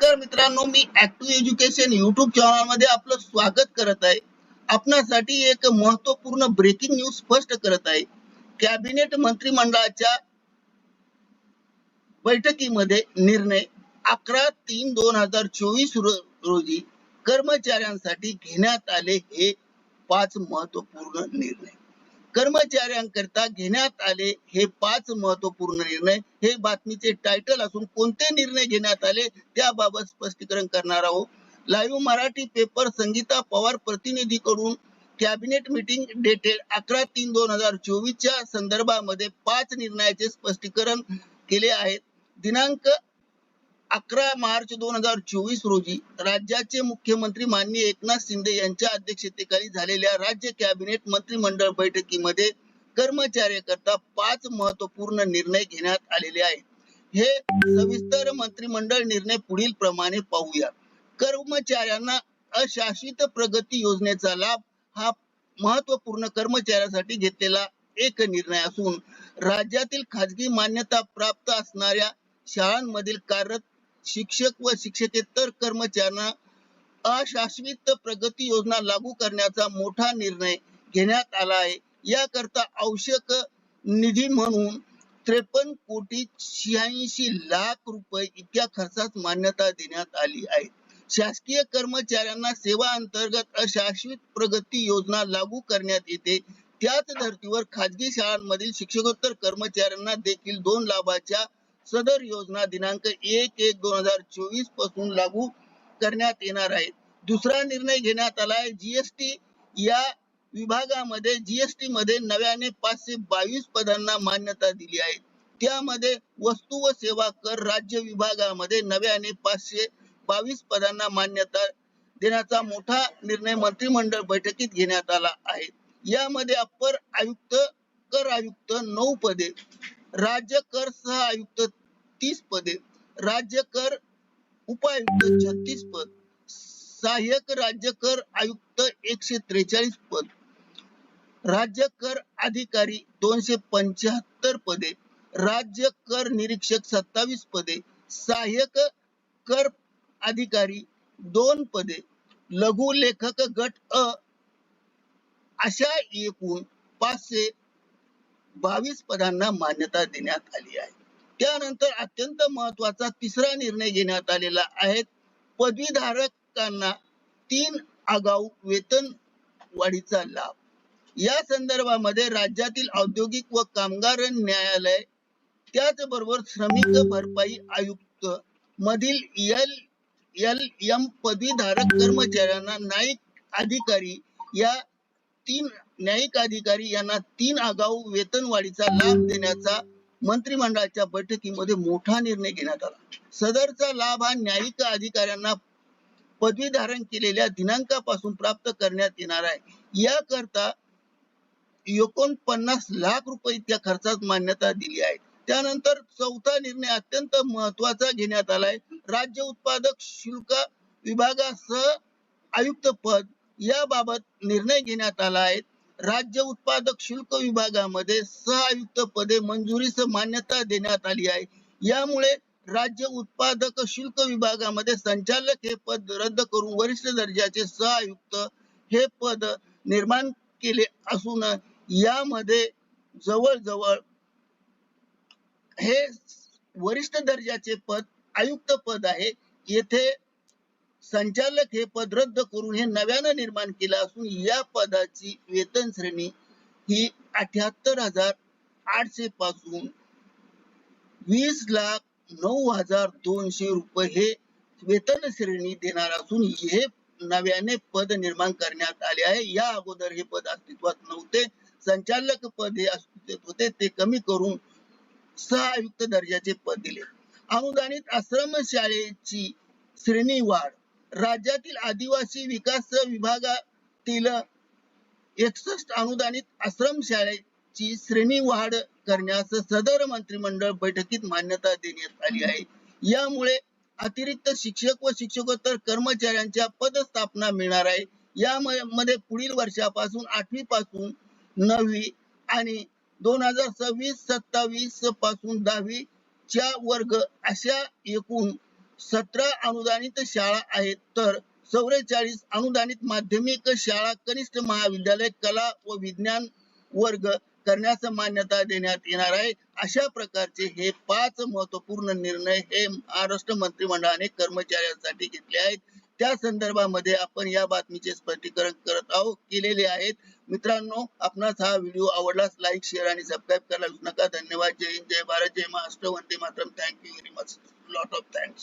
नमस्कार मित्रांनो मी ऍक्टिव्ह एज्युकेशन युट्यूब चॅनलमध्ये आपलं स्वागत करत आहे. आपणासाठी एक महत्त्वपूर्ण ब्रेकिंग न्यूज स्पष्ट करत आहे. कॅबिनेट मंत्रिमंडळाच्या बैठकीमध्ये निर्णय अकरा तीन दोन हजार चोवीस रोजी कर्मचाऱ्यांसाठी घेण्यात आले हे पाच महत्त्वपूर्ण निर्णय. कर्मचाऱ्यांकरता घेण्यात आले हे पाच महत्त्वपूर्ण निर्णय. हे बातमीचे टायटल असून कोणते निर्णय घेण्यात आले त्याबाबत स्पष्टीकरण करणार आहोत. लाईव्ह मराठी पेपर संगीता पवार प्रतिनिधीकडून कॅबिनेट मीटिंग डेटेड अकरा तीन दोन हजार चोवीसच्या संदर्भामध्ये पाच निर्णयाचे स्पष्टीकरण केले आहेत. दिनांक अकरा मार्च दोन हजार चोवीस रोजी राज्याचे मुख्यमंत्री माननीय एकनाथ शिंदे यांच्या अध्यक्षतेखाली झालेल्या राज्य कॅबिनेट मंत्रिमंडळ बैठकीमध्ये कर्मचाऱ्याकरता पाच महत्त्वपूर्ण निर्णय घेण्यात आलेले आहेत. हे सविस्तर मंत्रिमंडळ निर्णय पुढील प्रमाणे पाहूया. कर्मचाऱ्यांना अशासित प्रगती योजनेचा लाभ हा महत्त्वपूर्ण कर्मचाऱ्यासाठी घेतलेला एक निर्णय असून राज्यातील खाजगी मान्यता प्राप्त असणाऱ्या शाळांमधील कार्यरत शिक्षक व शिक्षकेतर कर्मचाऱ्यांना अशाश्वित प्रगती योजना लागू करण्याचा मोठा निर्णय घेण्यात आला आहे. याकरता आवश्यक निधी म्हणून त्रेपन्न कोटी शहाऐंशी लाख रुपये इतक्या खर्चास मान्यता देण्यात आली आहे. शासकीय कर्मचाऱ्यांना सेवा अंतर्गत अशाश्वित प्रगती योजना लागू करण्यात येते. त्याच धर्तीवर खाजगी शाळांमधील शिक्षकोत्तर कर्मचाऱ्यांना देखील दोन लाभाच्या सदर योजना दिनांक एक एक दोन हजार चोवीसपासून लागू करण्यात येणार आहे. दुसरा निर्णय घेण्यात आला आहे जीएसटी या विभागामध्ये जीएसटी मध्ये नव्याने पाचशे बावीस पदांना मान्यता दिली आहे. त्यामध्ये वस्तू व सेवा कर राज्य विभागामध्ये नव्याने पाचशे बावीस पदांना मान्यता देण्याचा मोठा निर्णय मंत्रिमंडळ बैठकीत घेण्यात आला आहे. यामध्ये अप्पर आयुक्त कर आयुक्त नऊ पदे राज्य कर सह आयुक्त तीस पदे राज्य कर उपायुक्त छत्तीस पद सहाय्यक राज्य कर आयुक्त एकशे त्रेचाळीस पद राज्य कर अधिकारी दोनशे पंच्याहत्तर पदे राज्य कर निरीक्षक सत्तावीस पदे सहाय्यक कर अधिकारी दोन पदे लघु लेखक गट अ अशा एकूण पाचशे बावीस पदांना मान्यता देण्यात आली आहे. त्यानंतर अत्यंत महत्त्वाचा तिसरा निर्णय घेण्यात आलेला आहे. पदवीधारकांना तीन आगाऊ वेतन वाढीचा लाभ. या संदर्भामध्ये राज्यातील औद्योगिक व कामगार न्यायालय त्याचबरोबर श्रमिक भरपाई आयुक्त मधील एल एल एम पदवीधारक कर्मचाऱ्यांना न्यायिक अधिकारी या तीन न्यायिक अधिकारी यांना तीन आगाऊ वेतनवाढीचा लाभ देण्याचा मंत्रिमंडळाच्या बैठकीमध्ये मोठा निर्णय घेण्यात आला. सदरचा लाभ हा न्यायिक अधिकाऱ्यांना पदवी धारण केलेल्या दिनांकापासून प्राप्त करण्यात येणार आहे. याकरता एकोणपन्नास लाख रुपये इतक्या खर्चात मान्यता दिली आहे. त्यानंतर चौथा निर्णय अत्यंत महत्त्वाचा घेण्यात आलाय राज्य उत्पादक शुल्क विभागासह आयुक्त पद याबाबत निर्णय घेण्यात आला आहे. राज्य उत्पादक शुल्क विभागामध्ये सह आयुक्त पदे मंजुरीस मान्यता देण्यात आली आहे. यामुळे राज्य उत्पादक शुल्क विभागामध्ये संचालक हे पद रद्द करून वरिष्ठ दर्जाचे सह आयुक्त हे पद निर्माण केले असून यामध्ये जवळजवळ हे वरिष्ठ दर्जाचे पद आयुक्त पद आहे. येथे संचालक हे पद रद्द करून हे नव्यानं निर्माण केलं असून या पदाची वेतन श्रेणी ही अठ्याहत्तर हजार आठशे पासून वीस लाख नऊ हजार दोनशे रुपये हे वेतन श्रेणी देणार असून हे नव्याने पद निर्माण करण्यात आले आहे. या अगोदर हे पद अस्तित्वात नव्हते. संचालक पद हे अस्तित्वात होते. ते कमी करून सह आयुक्त दर्जाचे पद दिले. अनुदानित आश्रम शाळेची श्रेणी वाढ. राज्यातील आदिवासी विकास विभागातील एकसष्ट अनुदानित आश्रम शाळेची श्रेणी वाढ करण्यास सदर मंत्रिमंडळ बैठकीत मान्यता देण्यात आली आहे. यामुळे अतिरिक्त शिक्षक व शिक्षकोत्तर कर्मचाऱ्यांच्या पदस्थापना मिळणार आहे. यामध्ये पुढील वर्षापासून आठवी पासून नववी आणि दोन हजार सव्वीस सत्तावीसपासून दहावी च्या वर्ग अशा एकूण सतरा अनुदानित शाळा आहेत. तर चौवेचाळीस अनुदानित माध्यमिक शाळा कनिष्ठ महाविद्यालय कला व विज्ञान वर्ग करण्यास मान्यता देण्यात येणार आहे. अशा प्रकारचे हे पाच महत्त्वपूर्ण निर्णय हे महाराष्ट्र मंत्रिमंडळाने कर्मचाऱ्यांसाठी घेतले आहेत. त्या संदर्भामध्ये आपण या बातमीचे स्पष्टीकरण करत आहोत केलेले आहेत. मित्रांनो आपणास हा व्हिडिओ आवडलाच लाईक शेअर आणि सबस्क्राईब करायला विसरू नका. धन्यवाद. जय हिंद जय भारत. जय महाराष्ट्र. वंदे Mataram. Thank you very much lot of thanks